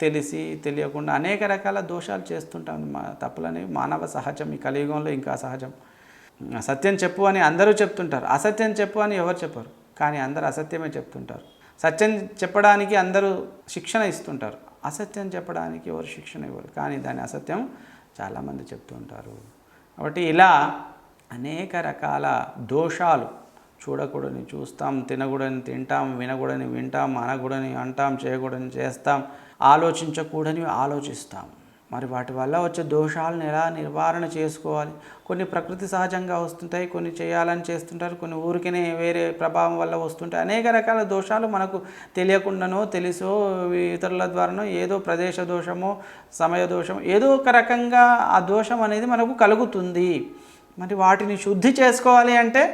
తెలిసి తెలియకుండా అనేక రకాల దోషాలు చేస్తుంటాం మా తప్పులని మానవ సహజం ఈ కలియుగంలో ఇంకా సహజం. సత్యం చెప్పు అని అందరూ చెప్తుంటారు. అసత్యం చెప్పు అని ఎవరు చెప్పరు. కానీ అందరూ అసత్యమే చెప్తుంటారు. సత్యం చెప్పడానికి అందరూ శిక్షణ ఇస్తుంటారు. అసత్యం చెప్పడానికి ఎవరు శిక్షణ ఇవ్వరు. కానీ దాని అసత్యం చాలామంది చెప్తూ ఉంటారు కాబట్టి ఇలా అనేక రకాల దోషాలు చూడకూడని చూస్తాం తినకూడని తింటాం వినకూడని వింటాం అనకూడని అంటాం చేయకూడని చేస్తాం ఆలోచించకూడని ఆలోచిస్తాం. మరి వాటి వల్ల వచ్చే దోషాలను ఎలా నివారణ చేసుకోవాలి? కొన్ని ప్రకృతి సహజంగా వస్తుంటాయి కొన్ని చేయాలని చేస్తుంటారు కొన్ని ఊరికనే వేరే ప్రభావం వల్ల వస్తుంటాయి. అనేక రకాల దోషాలు మనకు తెలియకుండానో తెలుసో ఇతరుల ద్వారానో ఏదో ప్రదేశ దోషమో సమయ దోషమో ఏదో ఒక రకంగా ఆ దోషం అనేది మనకు కలుగుతుంది. మరి వాటిని శుద్ధి చేసుకోవాలి అంటే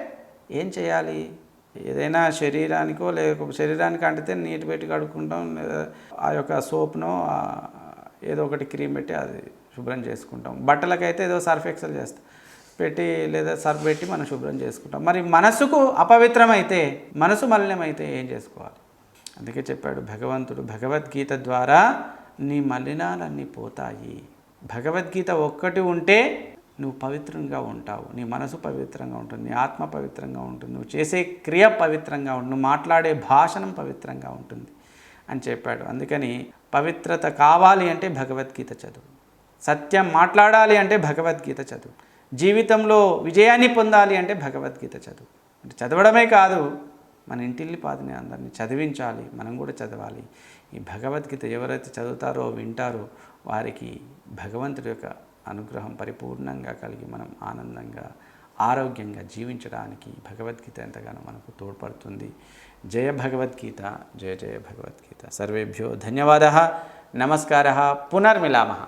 ఏం చేయాలి? ఏదైనా శరీరానికో లేక శరీరానికి అంటితే నీటి పెట్టి కడుక్కుంటాం లేదా ఆ యొక్క సోప్నో ఏదో ఒకటి క్రీమ్ పెట్టి అది శుభ్రం చేసుకుంటాం. బట్టలకైతే ఏదో సర్ఫ్ ఎక్సెల్ చేస్తాం. పెట్టి లేదా సర్ఫ్ పెట్టి మనం శుభ్రం చేసుకుంటాం. మరి మనసుకు అపవిత్రమైతే మనసు మలినమైతే ఏం చేసుకోవాలి? అందుకే చెప్పాడు భగవంతుడు భగవద్గీత ద్వారా నీ మలినాలన్నీ పోతాయి. భగవద్గీత ఒక్కటి ఉంటే నువ్వు పవిత్రంగా ఉంటావు. నీ మనసు పవిత్రంగా ఉంటుంది. నీ ఆత్మ పవిత్రంగా ఉంటుంది. నువ్వు చేసే క్రియ పవిత్రంగా ఉంటుంది నువ్వు మాట్లాడే భాషణం పవిత్రంగా ఉంటుంది అని చెప్పాడు. అందుకని పవిత్రత కావాలి అంటే భగవద్గీత చదువు. సత్యం మాట్లాడాలి అంటే భగవద్గీత చదువు. జీవితంలో విజయాన్ని పొందాలి అంటే భగవద్గీత చదువు. అంటే చదవడమే కాదు మన ఇంటిల్లి పాదిని అందరినీ చదివించాలి మనం కూడా చదవాలి. ఈ భగవద్గీత ఎవరైతే చదువుతారో వింటారో వారికి భగవంతుడి యొక్క అనుగ్రహం పరిపూర్ణంగా కలిగి మనం ఆనందంగా ఆరోగ్యంగా జీవించడానికి భగవద్గీత ఎంతగానో మనకు తోడ్పడుతుంది. జయ భగవద్గీత జయ జయ భగవద్గీత. సర్వేభ్యో ధన్యవాద. నమస్కార. పునర్మిలామ.